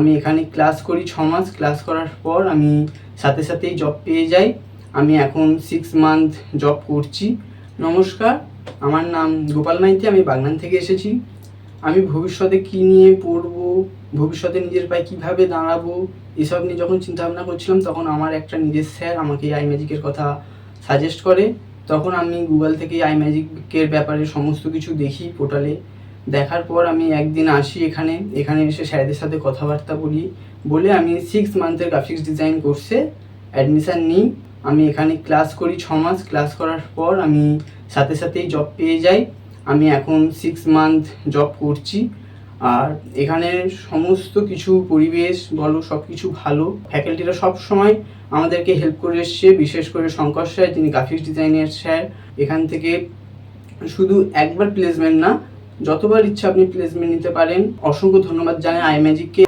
আমি এখানে ক্লাস করি ছ মাস। ক্লাস করার পর আমি সাথে সাথেই জব পেয়ে যাই। আমি এখন সিক্স মান্থ জব করছি। নমস্কার, আমার নাম গোপাল মাইতি, আমি বাগনান থেকে এসেছি। আমি ভবিষ্যতে কী নিয়ে পড়ব, ভবিষ্যতে নিজের পায়ে কীভাবে দাঁড়াবো, এসব নিয়ে যখন চিন্তাভাবনা করছিলাম, তখন আমার একটা নিজের স্যার আমাকে আই ম্যাজিকের কথা সাজেস্ট করে। তখন আমি গুগল থেকে আই ম্যাজিকের ব্যাপারে সমস্ত কিছু দেখি পোর্টালে দেখার পর আমি একদিন আসি এখানে এখানে এসে স্যারদের সাথে কথাবার্তা বলি। বলে আমি সিক্স মান্থের গ্রাফিক্স ডিজাইন কোর্সে অ্যাডমিশান নিই। আমি এখানে ক্লাস করি ছ মাস। ক্লাস করার পর আমি সাথে সাথেই জব পেয়ে যাই। আমি এখন সিক্স মান্থ জব করছি। আর এখানে সমস্ত কিছু পরিবেশ বলো সব কিছু ভালো। ফ্যাকাল্টিরা সব সময় আমাদেরকে হেল্প করে এসছে। বিশেষ করে শঙ্কর স্যার যিনি গ্রাফিক্স ডিজাইনের স্যার। এখান থেকে শুধু একবার প্লেসমেন্ট না যতবার ইচ্ছা আপনি প্লেসমেন্ট নিতে পারেন। অসংখ্য ধন্যবাদ জানাই আই ম্যাজিককে।